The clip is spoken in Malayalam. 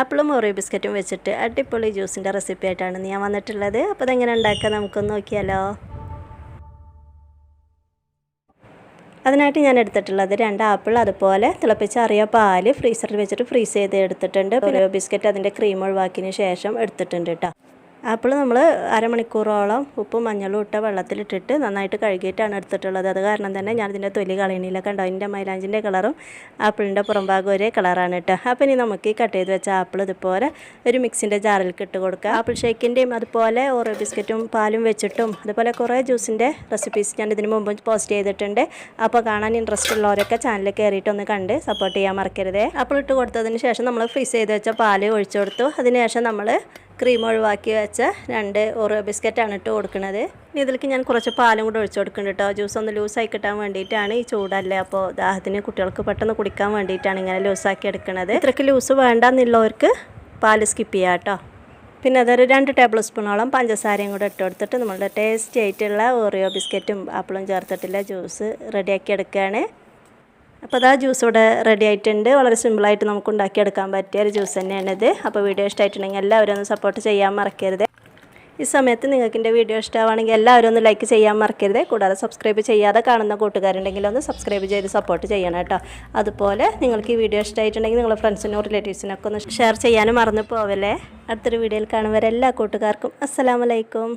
ആപ്പിളും ഓറിയോ ബിസ്ക്കറ്റും വെച്ചിട്ട് അടിപൊളി ജ്യൂസിന്റെ റെസിപ്പി ആയിട്ടാണ് ഞാൻ വന്നിട്ടുള്ളത്. അപ്പോൾ അതെങ്ങനെ ഉണ്ടാക്കുക നമുക്കൊന്ന് നോക്കിയാലോ? അതിനായിട്ട് ഞാൻ എടുത്തിട്ടുള്ളത് രണ്ട് ആപ്പിൾ അതുപോലെ തിളപ്പിച്ച് അറിയ പാൽ ഫ്രീസറിൽ വെച്ചിട്ട് ഫ്രീസ് ചെയ്ത് എടുത്തിട്ടുണ്ട്. ഓരോ ബിസ്ക്കറ്റ് അതിന്റെ ക്രീം ഒഴിവാക്കിയതിന് ശേഷം എടുത്തിട്ടുണ്ട് കേട്ടോ. ആപ്പിൾ നമ്മൾ അരമണിക്കൂറോളം ഉപ്പും മഞ്ഞളും ഇട്ട വെള്ളത്തിലിട്ടിട്ട് നന്നായിട്ട് കഴുകിയിട്ടാണ് എടുത്തിട്ടുള്ളത്. അത് കാരണം തന്നെ ഞാനിതിന്റെ തൊലി കളയണില്ല കണ്ടോ? അതിന്റെ മൈലാഞ്ചിന്റെ കളറും ആപ്പിളിന്റെ പുറംഭാഗം ഒരേ കളറാണ് കേട്ടോ. അപ്പോൾ ഇനി നമുക്ക് ഈ കട്ട് ചെയ്ത് വെച്ച ആപ്പിൾ ഇതുപോലെ ഒരു മിക്സിന്റെ ജാറിൽ ഇട്ട് കൊടുക്കുക. ആപ്പിൾ ഷേക്കിന്റെയും അതുപോലെ ഓറോ ബിസ്ക്കറ്റും പാലും വെച്ചിട്ടും അതുപോലെ കുറേ ജ്യൂസിന്റെ റെസിപ്പീസ് ഞാൻ ഇതിന് മുമ്പ് പോസ്റ്റ് ചെയ്തിട്ടുണ്ട്. അപ്പോൾ കാണാൻ ഇൻട്രസ്റ്റ് ഉള്ളവരൊക്കെ ചാനലിൽ കയറിയിട്ട് ഒന്ന് കണ്ട് സപ്പോർട്ട് ചെയ്യാൻ മറക്കരുതേ. ആപ്പിൾ ഇട്ട് കൊടുത്തതിന് ശേഷം നമ്മൾ ഫ്രീസ് ചെയ്ത് വെച്ച പാൽ ഒഴിച്ചു കൊടുത്തു. അതിനുശേഷം നമ്മൾ ക്രീം ഒഴിവാക്കി വെച്ച രണ്ട് ഓറോ ബിസ്ക്കറ്റാണ് ഇട്ട് കൊടുക്കുന്നത്. ഇതിലേക്ക് ഞാൻ കുറച്ച് പാലും കൂടെ ഒഴിച്ചു കൊടുക്കുന്നുണ്ട് കേട്ടോ ജ്യൂസ് ഒന്ന് ലൂസായി കിട്ടാൻ വേണ്ടിയിട്ടാണ് ഈ ചൂടല്ലേ. അപ്പോൾ ദാഹത്തിന് കുട്ടികൾക്ക് പെട്ടെന്ന് കുടിക്കാൻ വേണ്ടിയിട്ടാണ് ഇങ്ങനെ ലൂസാക്കി എടുക്കുന്നത്. ഇത്രയ്ക്ക് ലൂസ് വേണ്ടെന്നുള്ളവർക്ക് പാൽ സ്കിപ്പ് ചെയ്യാം കേട്ടോ പിന്നെ അതൊരു രണ്ട് ടേബിൾ സ്പൂണോളം പഞ്ചസാരയും കൂടെ ഇട്ട് കൊടുത്തിട്ട് നമ്മളുടെ ടേസ്റ്റി ആയിട്ടുള്ള ഓറിയോ ബിസ്ക്കറ്റും ആപ്പിളും ചേർത്തിട്ടുള്ള ജ്യൂസ് റെഡിയാക്കി എടുക്കുകയാണ്. അപ്പോൾ അതാ ജ്യൂസ് ഇവിടെ റെഡി ആയിട്ടുണ്ട്. വളരെ സിമ്പിളായിട്ട് നമുക്ക് ഉണ്ടാക്കിയെടുക്കാൻ പറ്റിയ ഒരു ജ്യൂസ് തന്നെയാണിത്. അപ്പോൾ വീഡിയോ ഇഷ്ടമായിട്ടുണ്ടെങ്കിൽ എല്ലാവരും ഒന്ന് സപ്പോർട്ട് ചെയ്യാൻ മറക്കരുത്. ഈ സമയത്ത് നിങ്ങൾക്ക് എന്റെ വീഡിയോ ഇഷ്ടമാണെങ്കിൽ എല്ലാവരും ഒന്ന് ലൈക്ക് ചെയ്യാൻ മറക്കരുത്. കൂടാതെ സബ്സ്ക്രൈബ് ചെയ്യാതെ കാണുന്ന കൂട്ടുകാരുണ്ടെങ്കിൽ ഒന്ന് സബ്സ്ക്രൈബ് ചെയ്ത് സപ്പോർട്ട് ചെയ്യണം കേട്ടോ. അതുപോലെ നിങ്ങൾക്ക് ഈ വീഡിയോ ഇഷ്ടമായിട്ടുണ്ടെങ്കിൽ നിങ്ങളുടെ ഫ്രണ്ട്സിനും റിലേറ്റീവ്സിനൊക്കെ ഒന്ന് ഷെയർ ചെയ്യാനും മറന്നു പോവല്ലേ. അടുത്തൊരു വീഡിയോയിൽ കാണുന്നവരെ എല്ലാ കൂട്ടുകാർക്കും അസ്സലാമലൈക്കും